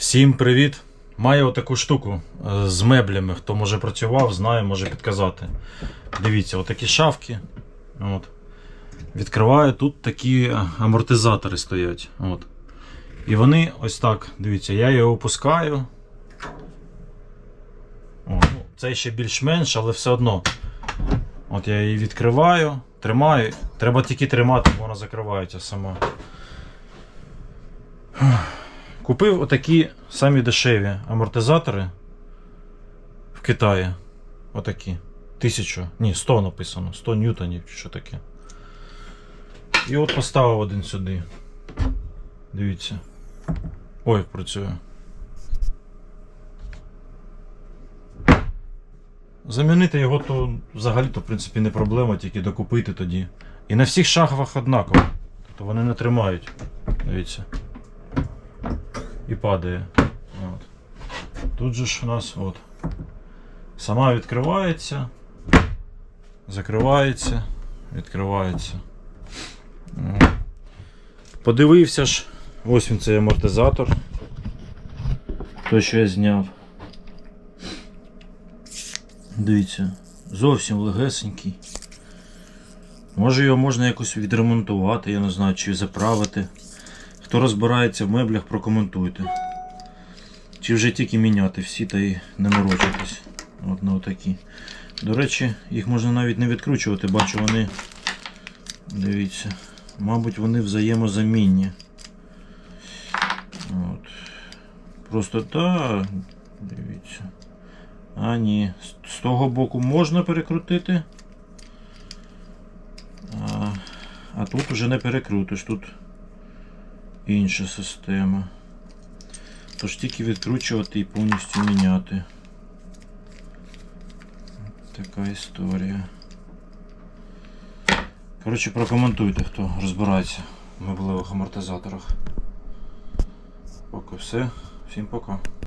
Всім привіт! Маю отаку штуку е, з меблями. Хто може працював, знає, може підказати. Дивіться, отакі шафки. От. Відкриваю, тут такі е, амортизатори стоять. От. І вони ось так, дивіться, я його опускаю. О, ну, це ще більш-менш, але все одно. От я її відкриваю, тримаю. Треба тільки тримати, бо вона закривається сама. Купив отакі самі дешеві амортизатори в Китаї. Отакі. Тисячу. Ні, 100 написано. 100 ньютонів чи що таке. І от поставив один сюди. Дивіться. Ой, працює. Замінити його то взагалі-то, в принципі, не проблема, тільки докупити тоді. І на всіх шахвах однаково. Тобто вони не тримають. Дивіться і падає. От. Тут же ж у нас от. Сама відкривається, закривається, відкривається. Подивився ж, ось він цей амортизатор. Той, що я зняв. Дивіться, зовсім легесенький. Може його можна якось відремонтувати, я не знаю, чи заправити. Хто розбирається в меблях, прокоментуйте. Чи вже тільки міняти всі та й не морочитись. От на отакі. До речі, їх можна навіть не відкручувати, бачу вони. Дивіться. Мабуть, вони взаємозамінні. От. Просто так. Дивіться. А, ні. З того боку можна перекрутити. А, а тут вже не перекрутиш. Тут інша система. Тож тільки відкручувати і повністю міняти. Така історія. Коротше, прокоментуйте, хто розбирається в меблевих амортизаторах. Поки все. Всім пока.